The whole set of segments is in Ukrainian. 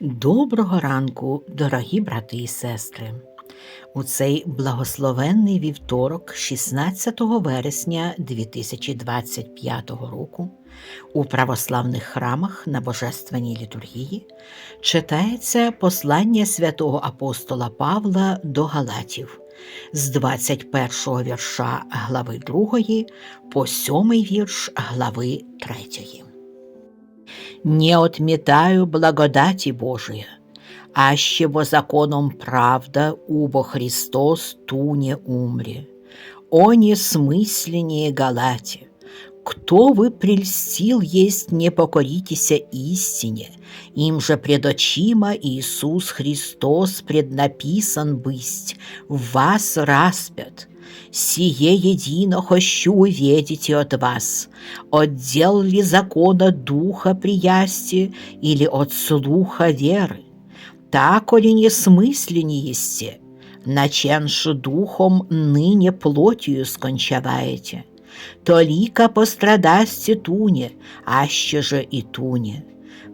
Доброго ранку, дорогі брати і сестри. У цей благословенний вівторок, 16 вересня 2025 року, у православних храмах на Божественній літургії читається послання святого апостола Павла до Галатів з 21 вірша глави 2 по 7 вірш глави 3. Не отметаю благодати Божия, аще во законом правда, убо Христос туне умре. О несмысленнее Галате, кто вы прельстил есть, не покоритеся истине, им же предочима Иисус Христос преднаписан бысть, вас распят. Сие едино хочу увидите от вас, отдел ли закона духа приясти или от слуха веры? Так ли не смысленнесте, наченши духом ныне плотью скончаваете? Толика пострадасте туне, аще же и туне.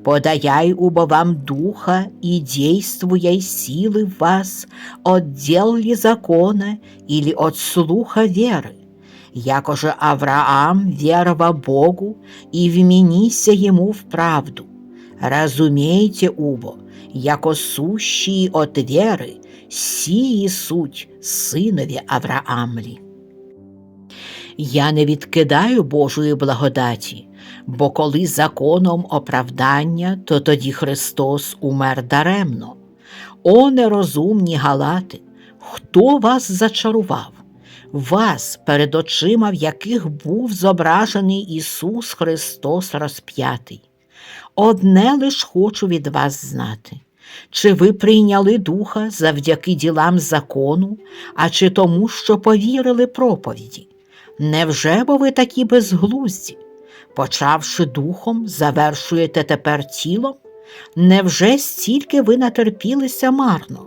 Подаяй убо вам духа и действуяй силы в вас, от дел ли закона или от слуха веры. Яко же Авраам верова Богу и вменися ему в правду. Разумейте убо, яко сущие от веры, сії суть синові Авраамлі. Я не відкидаю Божої благодаті, бо коли законом оправдання, то тоді Христос умер даремно. О нерозумні галати, хто вас зачарував? Вас, перед очима в яких був зображений Ісус Христос розп'ятий. Одне лиш хочу від вас знати. Чи ви прийняли духа завдяки ділам закону, а чи тому, що повірили проповіді? Невже бо ви такі безглузді? Почавши духом, завершуєте тепер тілом? Невже стільки ви натерпілися марно,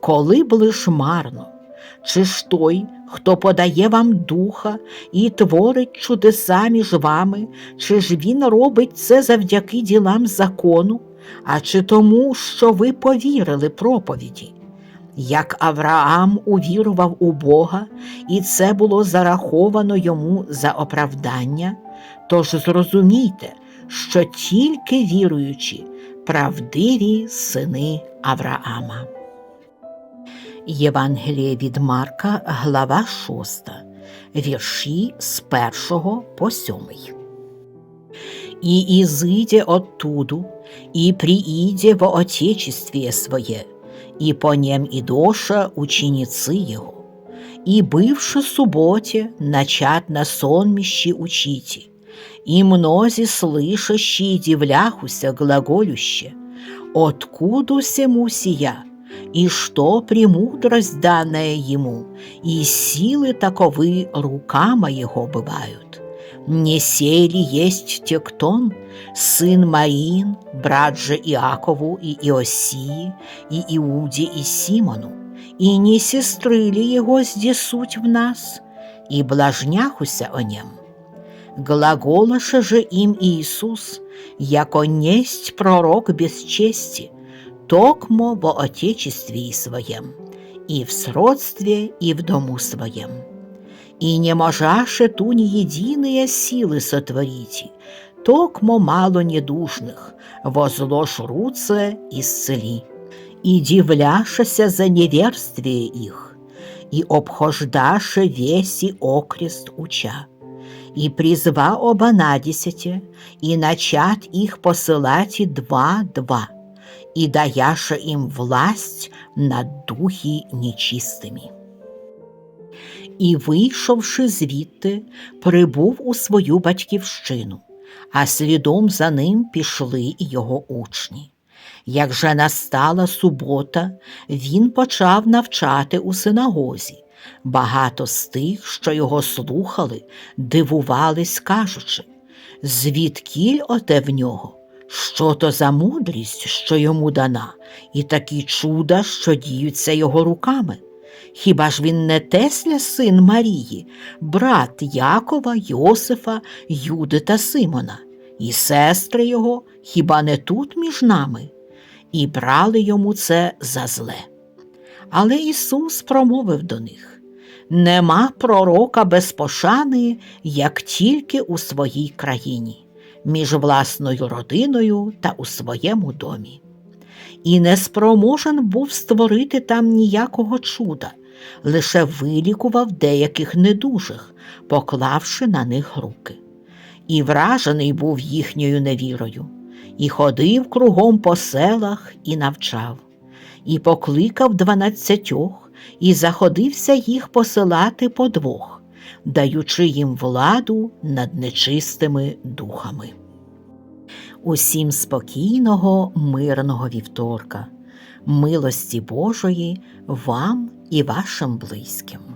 коли б лиш марно? Чи ж той, хто подає вам духа і творить чудеса між вами, чи ж він робить це завдяки ділам закону, а чи тому, що ви повірили проповіді? Як Авраам увірував у Бога, і це було зараховано йому за оправдання, тож зрозумійте, що тільки віруючі, правдиві сини Авраама. Євангеліє від Марка, глава 6, вірші з 1 по 7. «И изыдя оттуду, и прииде во Отечествие свое, и по нем и доша ученицы его, и бывши субботе начат на сонмище учите, И мнози слышащие дивляхуся глаголюще, откуда сему сия, и что премудрость данная ему, и силы таковы рукама его бывают. Не сей ли есть Тектон, сын Маин, брат же Иакову и Иосии, и Иуде и Симону, и не сестры ли его здесь суть в нас, и блажняхуся о нем? Глаголаше же им Иисус, яко несть пророк без чести, токмо во отечестве своем, и в сродстве, и в дому своем. И не можаше ту не единые силы сотворите, токмо мало недужных, возложь руце исцели. И дивляшася за неверствие их, и обхождаше веси окрест уча. И призва оба на десяте, и начат их посылать два-два, и даяша им власть над духи нечистими. І, вийшовши звідти, прибув у свою батьківщину, а слідом за ним пішли і його учні. Як же настала субота, він почав навчати у синагозі. Багато з тих, що його слухали, дивувались, кажучи, звідкіль оте в нього, що то за мудрість, що йому дана, і такі чуда, що діються його руками. Хіба ж він не Тесля син Марії, брат Якова, Йосифа, Юди та Симона, і сестри його хіба не тут між нами? і брали йому це за зле. Але Ісус промовив до них Нема пророка без пошани, як тільки у своїй країні, між власною родиною та у своєму домі. І не спроможен був створити там ніякого чуда, лише вилікував деяких недужих, поклавши на них руки. І вражений був їхньою невірою, і ходив кругом по селах і навчав, і покликав дванадцятьох, і заходився їх посилати по двох, даючи їм владу над нечистими духами. Усім спокійного, мирного вівторка, милості Божої вам і вашим близьким.